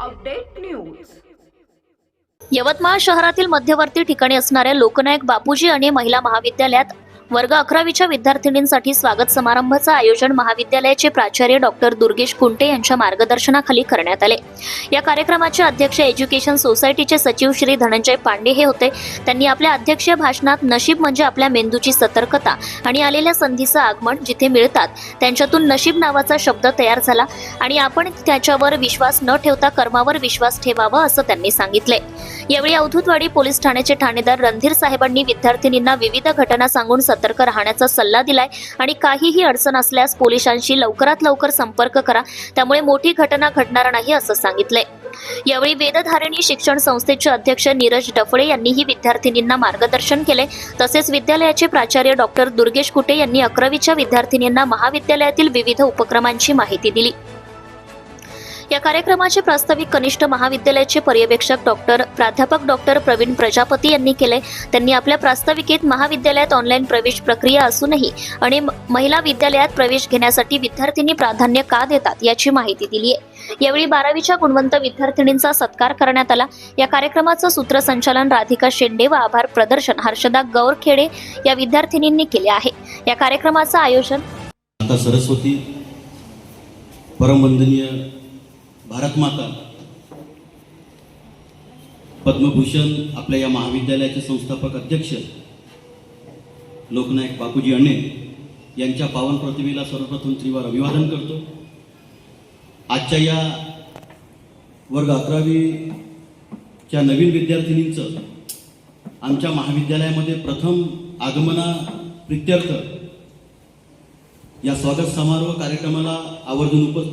Update news. Yavatmal शहरातील मध्यवर्ती ठिकाणी असणाऱ्या लोकनायक बापूजी आणि महिला महाविद्यालयात वर्ग अकरावीच्या विद्यार्थिनींसाठी स्वागत समारंभाचं आयोजन महाविद्यालयाचे प्राचार्य डॉक्टर दुर्गेश कुंटे यांच्या मार्गदर्शनाखाली करण्यात आले. या कार्यक्रमाचे अध्यक्ष एज्युकेशन सोसायटीचे सचिव श्री धनंजय पांडे हे होते. त्यांनी आपल्या अध्यक्षीय भाषणात नशीब म्हणजे आपल्या मेंदूची सतर्कता आणि आलेल्या संधीचं आगमन जिथे मिळतात त्यांच्यातून नशीब नावाचा शब्द तयार झाला आणि आपण त्याच्यावर विश्वास न ठेवता कर्मावर विश्वास ठेवावा असं त्यांनी सांगितले. यावेळी अवधूतवाडी पोलीस ठाण्याचे ठाणेदार रणधीर साहेबांनी विद्यार्थिनींना विविध घटना सांगून सतर्क राहण्याचा सल्ला दिलाय. आणि काहीही अडचण असल्यास पोलिसांशी लवकरात लवकर संपर्क करा. त्यामुळे मोठी घटना घडणार नाही असं सांगितलंय. यावेळी वेदधारिणी शिक्षण संस्थेचे अध्यक्ष नीरज डफळे यांनीही विद्यार्थिनींना मार्गदर्शन केले. तसेच विद्यालयाचे प्राचार्य डॉक्टर दुर्गेश कुटे यांनी अकरावीच्या विद्यार्थिनींना महाविद्यालयातील विविध उपक्रमांची माहिती दिली. या कार्यक्रमाचे प्रास्ताविक कनिष्ठ महाविद्यालयाचे पर्यवेक्षक डॉक्टर प्राध्यापक डॉक्टर प्रवीण प्रजापती यांनी केले. त्यांनी आपल्या प्रास्ताविकेत महाविद्यालयात ऑनलाईन प्रवेश प्रक्रिया असूनही आणि म- महिला विद्यालयात प्रवेश घेण्यासाठी विद्यार्थ्यांनी प्राधान्य का देतात याची माहिती दिली आहे यावेळी बारावीच्या गुणवंत विद्यार्थिनींचा सत्कार करण्यात आला. या कार्यक्रमाचं सूत्रसंचालन राधिका शेंडे व आभार प्रदर्शन हर्षदा गौरखेडे या विद्यार्थिनींनी केले आहे. या कार्यक्रमाचं आयोजन आता सरस्वती परमवंदनीय भारतमाता पद्मभूषण आपल्या या महाविद्यालयाचे संस्थापक अध्यक्ष लोकनायक बापूजी अण्णे यांच्या पावन प्रतिमेला सर्वप्रथम त्रिवार अभिवादन करतो. आजच्या या वर्ग अकरावीच्या नवीन विद्यार्थिनींचं आमच्या महाविद्यालयामध्ये प्रथम आगमना प्रित्यर्थ या स्वागत समारोह कार्यक्रमाला आवर्जून उपस्थित